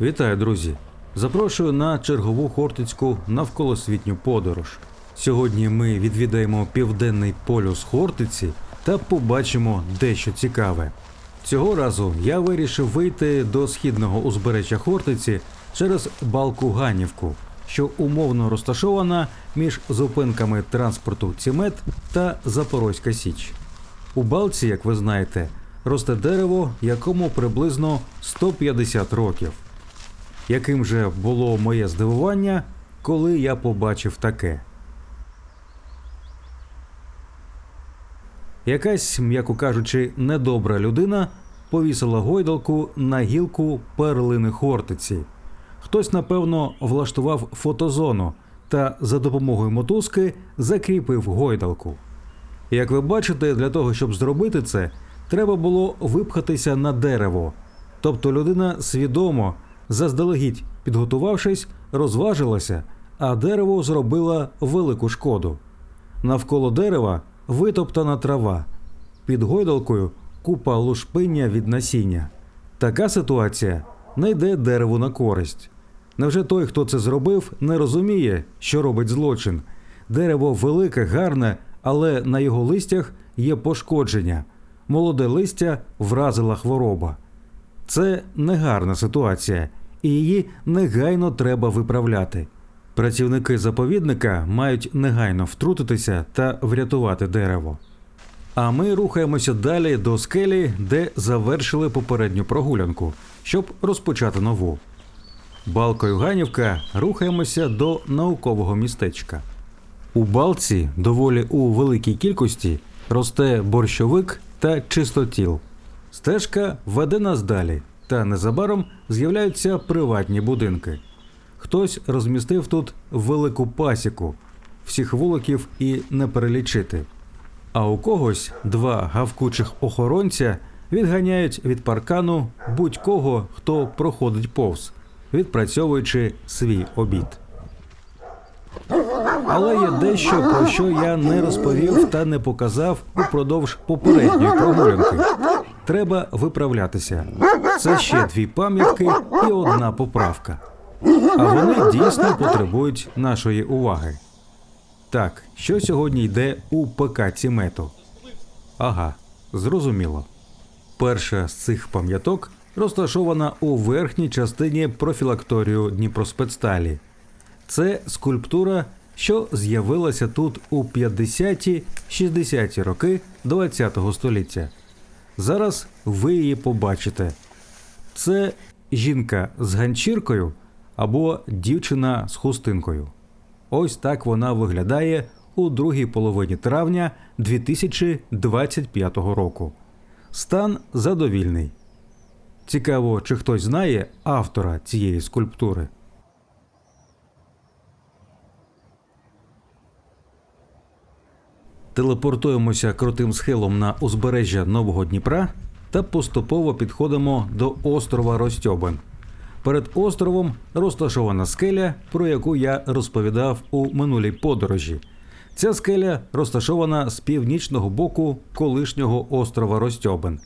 Вітаю, друзі! Запрошую на чергову хортицьку навколосвітню подорож. Сьогодні ми відвідаємо південний полюс Хортиці та побачимо дещо цікаве. Цього разу я вирішив вийти до східного узбережжя Хортиці через балку Ганівку, що умовно розташована між зупинками транспорту Цімет та Запорозька Січ. У балці, як ви знаєте, росте дерево, якому приблизно 150 років. Яким же було моє здивування, коли я побачив таке. Якась, м'яко кажучи, недобра людина повісила гойдалку на гілку перлини Хортиці. Хтось, напевно, влаштував фотозону та за допомогою мотузки закріпив гойдалку. Як ви бачите, для того, щоб зробити це, треба було випхатися на дерево. Тобто людина свідомо, заздалегідь підготувавшись, розважилася, а дерево зробила велику шкоду. Навколо дерева витоптана трава, під гойдалкою купа лушпиння від насіння. Така ситуація не йде дереву на користь. Невже той, хто це зробив, не розуміє, що робить злочин? Дерево велике, гарне, але на його листях є пошкодження. Молоде листя вразила хвороба. Це негарна ситуація, і її негайно треба виправляти. Працівники заповідника мають негайно втрутитися та врятувати дерево. А ми рухаємося далі до скелі, де завершили попередню прогулянку, щоб розпочати нову. Балкою Ганівка рухаємося до наукового містечка. У балці доволі у великій кількості росте борщовик та чистотіл. Стежка веде нас далі, та незабаром з'являються приватні будинки. Хтось розмістив тут велику пасіку, всіх вуликів і не перелічити. А у когось два гавкучих охоронця відганяють від паркану будь-кого, хто проходить повз, відпрацьовуючи свій обід. Але є дещо, про що я не розповів та не показав упродовж попередньої прогулянки. Треба виправлятися. Це ще дві пам'ятки і одна поправка. А вони дійсно потребують нашої уваги. Так, що сьогодні йде у ПК Цімету? Ага, зрозуміло. Перша з цих пам'яток розташована у верхній частині профілакторію Дніпроспецсталі. Це скульптура, що з'явилася тут у 50-60-ті роки ХХ століття. Зараз ви її побачите. Це жінка з ганчіркою або дівчина з хустинкою. Ось так вона виглядає у другій половині травня 2025 року. Стан задовільний. Цікаво, чи хтось знає автора цієї скульптури. Телепортуємося крутим схилом на узбережжя Нового Дніпра та поступово підходимо до острова Ростьобин. Перед островом розташована скеля, про яку я розповідав у минулій подорожі. Ця скеля розташована з північного боку колишнього острова Ростьобин.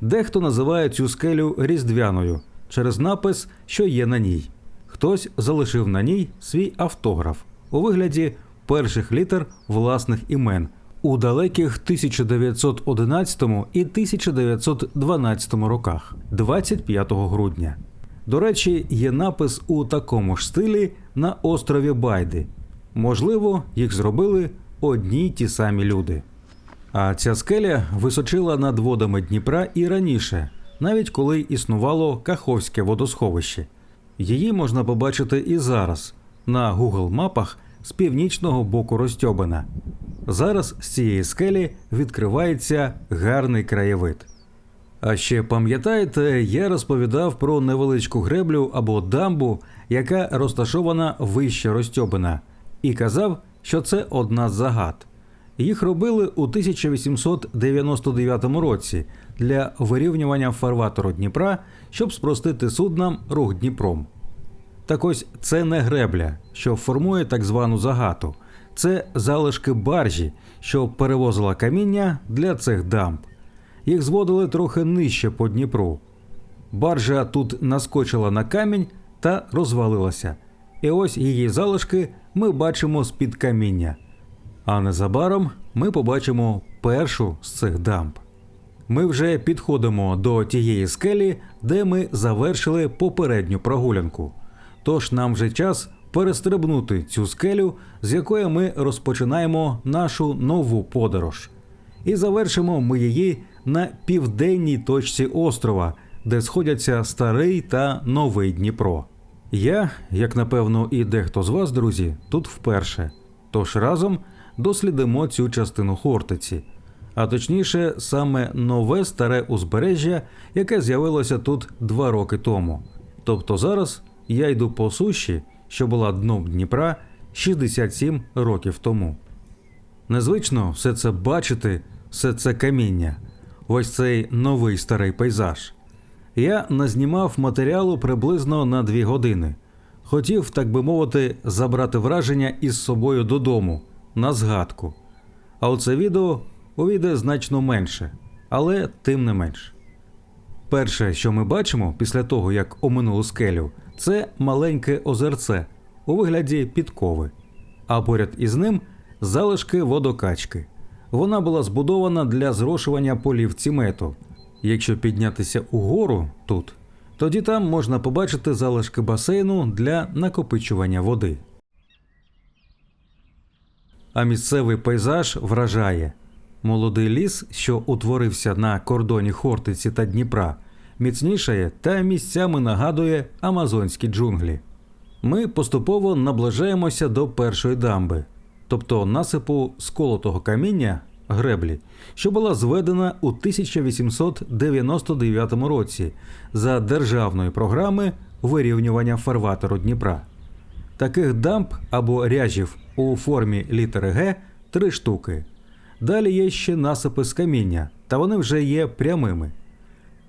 Дехто називає цю скелю різдвяною через напис, що є на ній. Хтось залишив на ній свій автограф у вигляді перших літер власних імен у далеких 1911 і 1912 роках, 25 грудня. До речі, є напис у такому ж стилі на острові Байди. Можливо, їх зробили одні й ті самі люди. А ця скеля височила над водами Дніпра і раніше, навіть коли існувало Каховське водосховище. Її можна побачити і зараз на Google мапах з північного боку Ростьобина. Зараз з цієї скелі відкривається гарний краєвид. А ще пам'ятаєте, я розповідав про невеличку греблю або дамбу, яка розташована вище Ростьобина, і казав, що це одна з загад. Їх робили у 1899 році для вирівнювання фарватеру Дніпра, щоб спростити суднам рух Дніпром. Так ось це не гребля, що формує так звану загату. Це залишки баржі, що перевозила каміння для цих дамб. Їх зводили трохи нижче по Дніпру. Баржа тут наскочила на камінь та розвалилася. І ось її залишки ми бачимо з-під каміння. А незабаром ми побачимо першу з цих дамб. Ми вже підходимо до тієї скелі, де ми завершили попередню прогулянку. Тож нам вже час перестрибнути цю скелю, з якої ми розпочинаємо нашу нову подорож. І завершимо ми її на південній точці острова, де сходяться старий та новий Дніпро. Я, як напевно, і дехто з вас, друзі, тут вперше. Тож разом дослідимо цю частину Хортиці, а точніше, саме нове старе узбережжя, яке з'явилося тут два роки тому. Тобто зараз я йду по суші, що була дном Дніпра 67 років тому. Незвично все це бачити, все це каміння, ось цей новий старий пейзаж. Я назнімав матеріалу приблизно на дві години. Хотів, так би мовити, забрати враження із собою додому, на згадку. А оце відео увійде значно менше, але тим не менш. Перше, що ми бачимо після того, як оминули скелю, це маленьке озерце у вигляді підкови, а поряд із ним залишки водокачки. Вона була збудована для зрошування полів цімету. Якщо піднятися угору тут, тоді там можна побачити залишки басейну для накопичування води. А місцевий пейзаж вражає. Молодий ліс, що утворився на кордоні Хортиці та Дніпра, міцнішає та місцями нагадує амазонські джунглі. Ми поступово наближаємося до першої дамби, тобто насипу сколотого каміння греблі, що була зведена у 1899 році за державної програми вирівнювання фарватеру Дніпра. Таких дамб або ряжів у формі літери Г три штуки. Далі є ще насипи з каміння, та вони вже є прямими.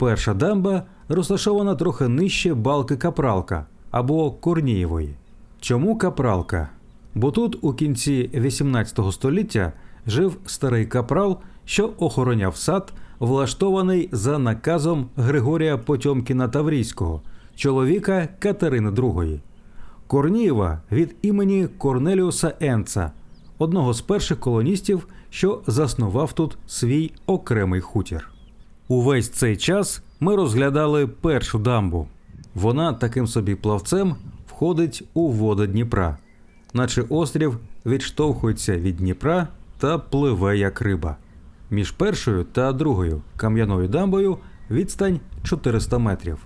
Перша дамба розташована трохи нижче балки Капралка або Корнієвої. Чому Капралка? Бо тут у кінці 18 століття жив старий капрал, що охороняв сад, влаштований за наказом Григорія Потьомкіна Таврійського, чоловіка Катерини II. Корнієва від імені Корнеліуса Енца, одного з перших колоністів, що заснував тут свій окремий хутір. Увесь цей час ми розглядали першу дамбу. Вона таким собі плавцем входить у води Дніпра, наче острів відштовхується від Дніпра та пливе як риба. Між першою та другою кам'яною дамбою відстань 400 метрів,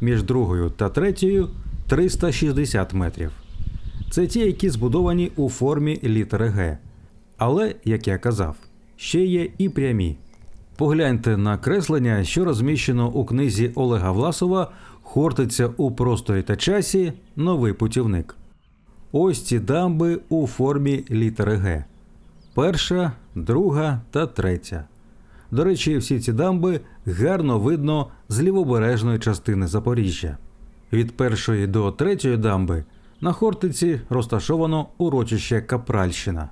між другою та третьою 360 метрів. Це ті, які збудовані у формі літери Г. Але, як я казав, ще є і прямі. Погляньте на креслення, що розміщено у книзі Олега Власова Хортиця у просторі та часі. Новий путівник. Ось ці дамби у формі літери Г. Перша, друга та третя. До речі, всі ці дамби гарно видно з лівобережної частини Запоріжжя. Від першої до третьої дамби на Хортиці розташовано урочище Капральщина.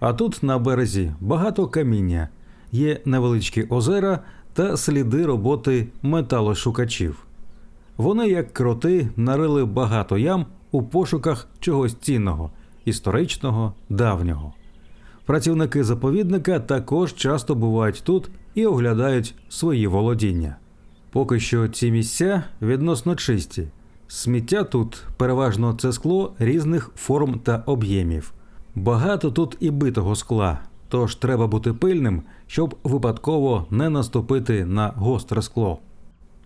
А тут на березі багато каміння, є невеличкі озера та сліди роботи металошукачів. Вони, як кроти, нарили багато ям у пошуках чогось цінного, історичного, давнього. Працівники заповідника також часто бувають тут і оглядають свої володіння. Поки що ці місця відносно чисті. Сміття тут переважно це скло різних форм та об'ємів. Багато тут і битого скла, тож треба бути пильним, щоб випадково не наступити на гостре скло.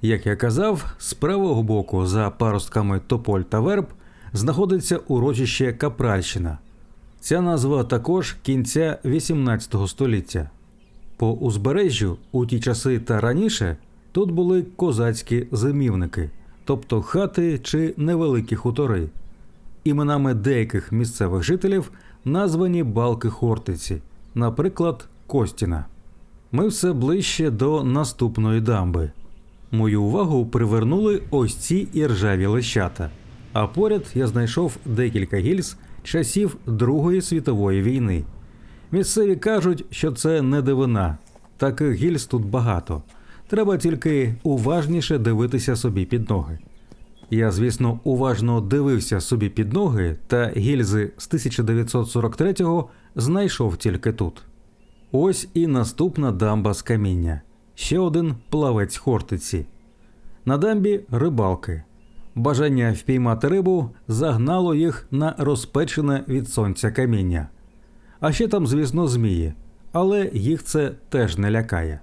Як я казав, з правого боку за паростками тополь та верб знаходиться урочище Капральщина. Ця назва також кінця 18 століття. По узбережжю у ті часи та раніше тут були козацькі зимівники, тобто хати чи невеликі хутори. Іменами деяких місцевих жителів названі балки Хортиці, наприклад, Костіна. Ми все ближче до наступної дамби. Мою увагу привернули ось ці іржаві лещата. А поряд я знайшов декілька гільз часів Другої світової війни. Місцеві кажуть, що це не дивина. Таких гільз тут багато. Треба тільки уважніше дивитися собі під ноги. Я, звісно, уважно дивився собі під ноги, та гільзи з 1943-го знайшов тільки тут. Ось і наступна дамба з каміння. Ще один плавець Хортиці. На дамбі рибалки. Бажання впіймати рибу загнало їх на розпечене від сонця каміння. А ще там, звісно, змії, але їх це теж не лякає.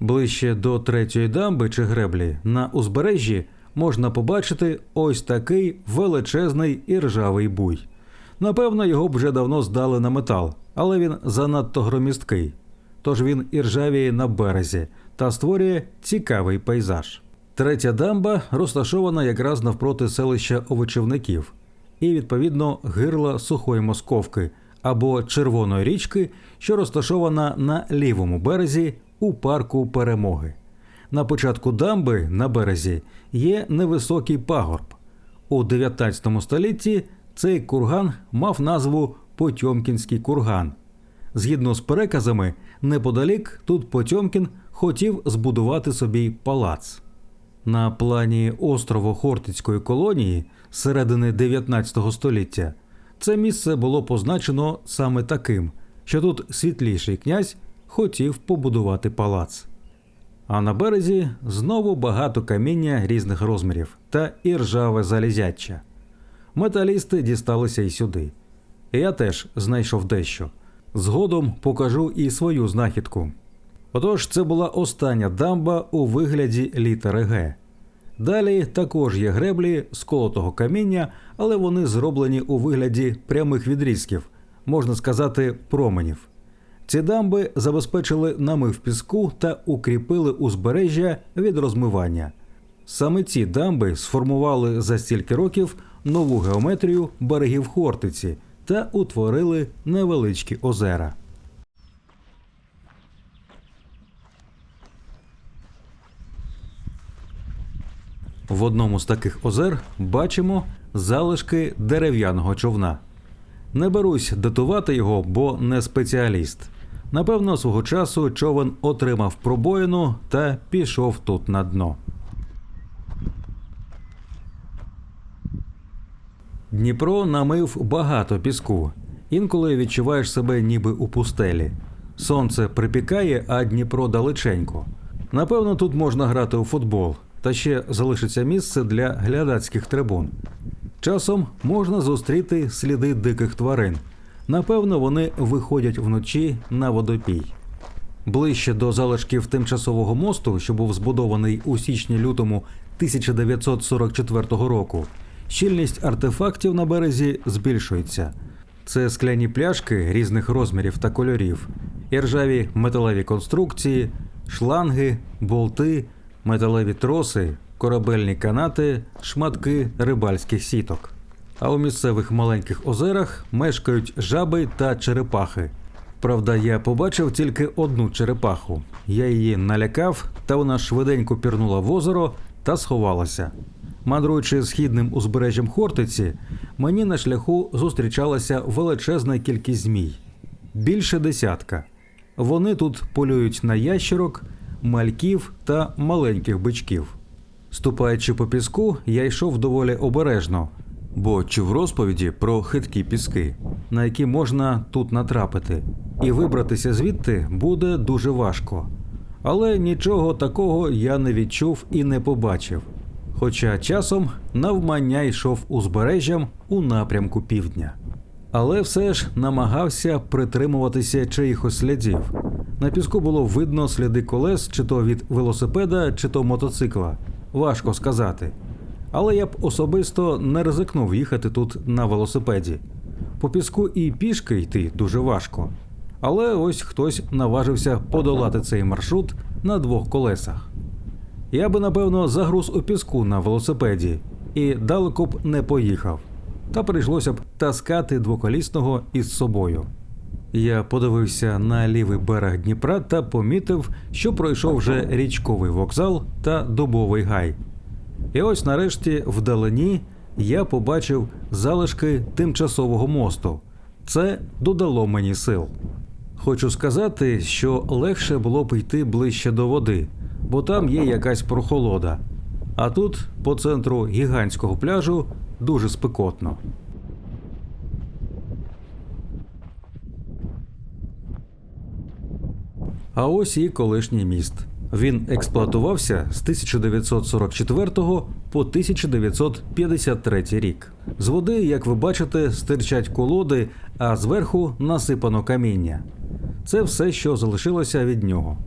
Ближче до третьої дамби чи греблі на узбережжі можна побачити ось такий величезний і ржавий буй. Напевно, його б вже давно здали на метал, але він занадто громісткий. Тож він і ржавіє на березі та створює цікавий пейзаж. Третя дамба розташована якраз навпроти селища овочівників і, відповідно, гирла сухої московки або червоної річки, що розташована на лівому березі у парку перемоги. На початку дамби на березі є невисокий пагорб. У 19 столітті цей курган мав назву Потьомкінський курган. Згідно з переказами, неподалік тут Потьомкін хотів збудувати собі палац. На плані острову Хортицької колонії середини 19 століття це місце було позначено саме таким, що тут світліший князь хотів побудувати палац. А на березі знову багато каміння різних розмірів та іржаве залізяча. Металісти дісталися і сюди. Я теж знайшов дещо. Згодом покажу і свою знахідку. Отож, це була остання дамба у вигляді літери Г. Далі також є греблі з каміння, але вони зроблені у вигляді прямих відрізків, можна сказати, променів. Ці дамби забезпечили намив піску та укріпили узбережжя від розмивання. Саме ці дамби сформували за стільки років нову геометрію берегів Хортиці та утворили невеличкі озера. В одному з таких озер бачимо залишки дерев'яного човна. Не берусь датувати його, бо не спеціаліст. Напевно, свого часу човен отримав пробоїну та пішов тут на дно. Дніпро намив багато піску. Інколи відчуваєш себе ніби у пустелі. Сонце припікає, а Дніпро далеченько. Напевно, тут можна грати у футбол, та ще залишиться місце для глядацьких трибун. Часом можна зустріти сліди диких тварин. Напевно, вони виходять вночі на водопій. Ближче до залишків тимчасового мосту, що був збудований у січні-лютому 1944 року, щільність артефактів на березі збільшується. Це скляні пляшки різних розмірів та кольорів, іржаві металеві конструкції, шланги, болти, металеві троси, корабельні канати, шматки рибальських сіток. А у місцевих маленьких озерах мешкають жаби та черепахи. Правда, я побачив тільки одну черепаху. Я її налякав, та вона швиденько пірнула в озеро та сховалася. Мандруючи східним узбережжям Хортиці, мені на шляху зустрічалася величезна кількість змій більше десятка. Вони тут полюють на ящерок, мальків та маленьких бичків. Ступаючи по піску, я йшов доволі обережно, бо чув розповіді про хиткі піски, на які можна тут натрапити, і вибратися звідти буде дуже важко. Але нічого такого я не відчув і не побачив. Хоча часом навмання йшов узбережжям у напрямку півдня. Але все ж намагався притримуватися чиїхось слідів. На піску було видно сліди колес, чи то від велосипеда, чи то мотоцикла. Важко сказати. Але я б особисто не ризикнув їхати тут на велосипеді. По піску і пішки йти дуже важко. Але ось хтось наважився подолати цей маршрут на двох колесах. Я би напевно загруз у піску на велосипеді і далеко б не поїхав. Та прийшлося б таскати двоколісного із собою. Я подивився на лівий берег Дніпра та помітив, що пройшов вже річковий вокзал та дубовий гай. І ось нарешті вдалині я побачив залишки тимчасового мосту. Це додало мені сил. Хочу сказати, що легше було б йти ближче до води, бо там є якась прохолода. А тут, по центру гігантського пляжу, дуже спекотно. А ось і колишній міст. Він експлуатувався з 1944 по 1953 рік. З води, як ви бачите, стирчать колоди, а зверху насипано каміння. Це все, що залишилося від нього.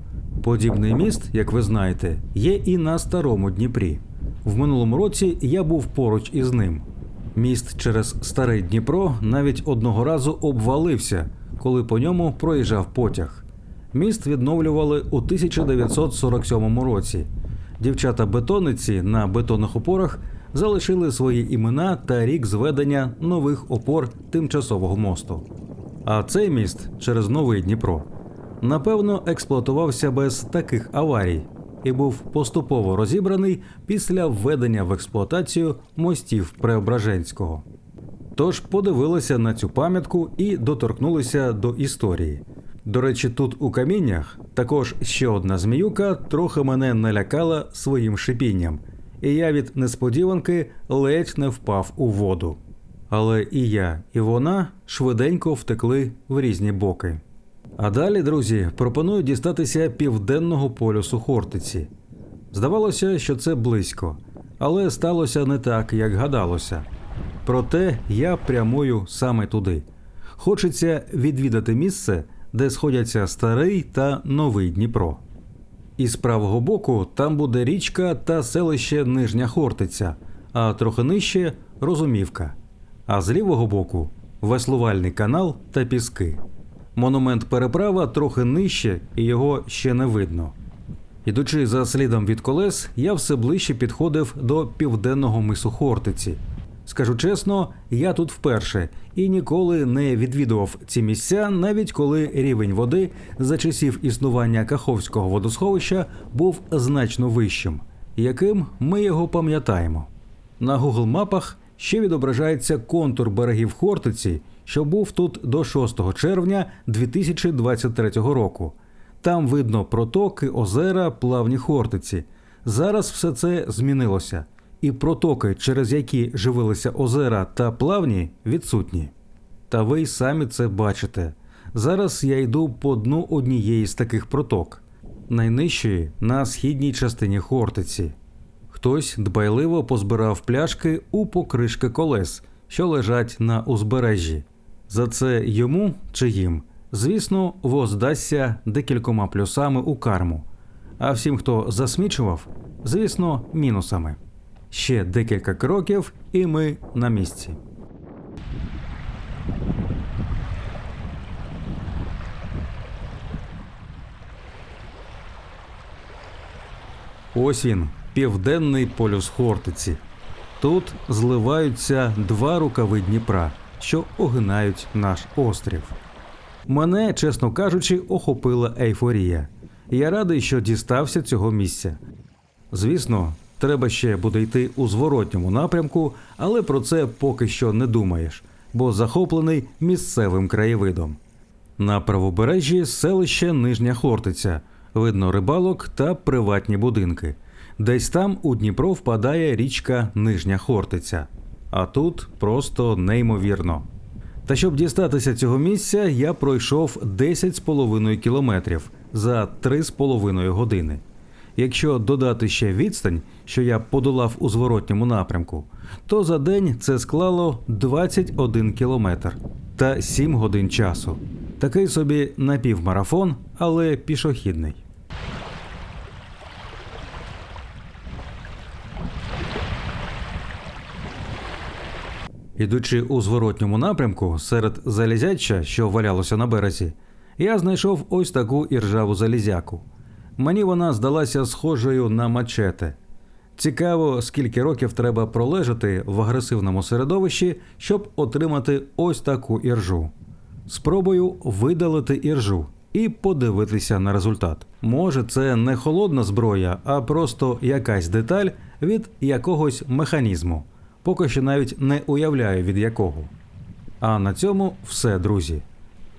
Подібний міст, як ви знаєте, є і на старому Дніпрі. В минулому році я був поруч із ним. Міст через старий Дніпро навіть одного разу обвалився, коли по ньому проїжджав потяг. Міст відновлювали у 1947 році. Дівчата-бетонниці на бетонних опорах залишили свої імена та рік зведення нових опор тимчасового мосту. А цей міст через новий Дніпро напевно експлуатувався без таких аварій і був поступово розібраний після введення в експлуатацію мостів Преображенського. Тож подивилися на цю пам'ятку і доторкнулися до історії. До речі, тут у каміннях також ще одна зміюка трохи мене налякала своїм шипінням, і я від несподіванки ледь не впав у воду. Але і я, і вона швиденько втекли в різні боки. А далі, друзі, пропоную дістатися південного полюсу Хортиці. Здавалося, що це близько, але сталося не так, як гадалося. Проте я прямую саме туди. Хочеться відвідати місце, де сходяться старий та новий Дніпро. І з правого боку там буде річка та селище Нижня Хортиця, а трохи нижче Розумівка. А з лівого боку веслувальний канал та піски. Монумент переправа трохи нижче, і його ще не видно. Ідучи за слідом від колес, я все ближче підходив до південного мису Хортиці. Скажу чесно, я тут вперше і ніколи не відвідував ці місця, навіть коли рівень води за часів існування Каховського водосховища був значно вищим, яким ми його пам'ятаємо. На Google мапах ще відображається контур берегів Хортиці, що був тут до 6 червня 2023 року. Там видно протоки, озера, плавні Хортиці. Зараз все це змінилося, і протоки, через які живилися озера та плавні, відсутні. Та ви й самі це бачите. Зараз я йду по дну однієї з таких проток, найнижчої на східній частині Хортиці. Хтось дбайливо позбирав пляшки у покришки колес, що лежать на узбережжі. За це йому чи їм, звісно, воздасться декількома плюсами у карму. А всім, хто засмічував, звісно, мінусами. Ще декілька кроків, і ми на місці. Ось він, південний полюс Хортиці. Тут зливаються два рукави Дніпра, що огинають наш острів. Мене, чесно кажучи, охопила ейфорія. Я радий, що дістався цього місця. Звісно, треба ще буде йти у зворотньому напрямку, але про це поки що не думаєш, бо захоплений місцевим краєвидом. На правобережжі селище Нижня Хортиця, видно рибалок та приватні будинки. Десь там у Дніпро впадає річка Нижня Хортиця. А тут просто неймовірно. Та щоб дістатися цього місця, я пройшов 10,5 кілометрів за 3,5 години. Якщо додати ще відстань, що я подолав у зворотньому напрямку, то за день це склало 21 кілометр та 7 годин часу. Такий собі напівмарафон, але пішохідний. Ідучи у зворотньому напрямку серед залізяча, що валялося на березі, я знайшов ось таку іржаву залізяку. Мені вона здалася схожою на мачете. Цікаво, скільки років треба пролежати в агресивному середовищі, щоб отримати ось таку іржу. Спробую видалити іржу і подивитися на результат. Може, це не холодна зброя, а просто якась деталь від якогось механізму. Поки що навіть не уявляю від якого. А на цьому все, друзі.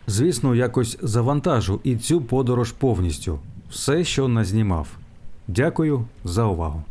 Звісно, якось завантажу і цю подорож повністю, все, що назнімав. Дякую за увагу.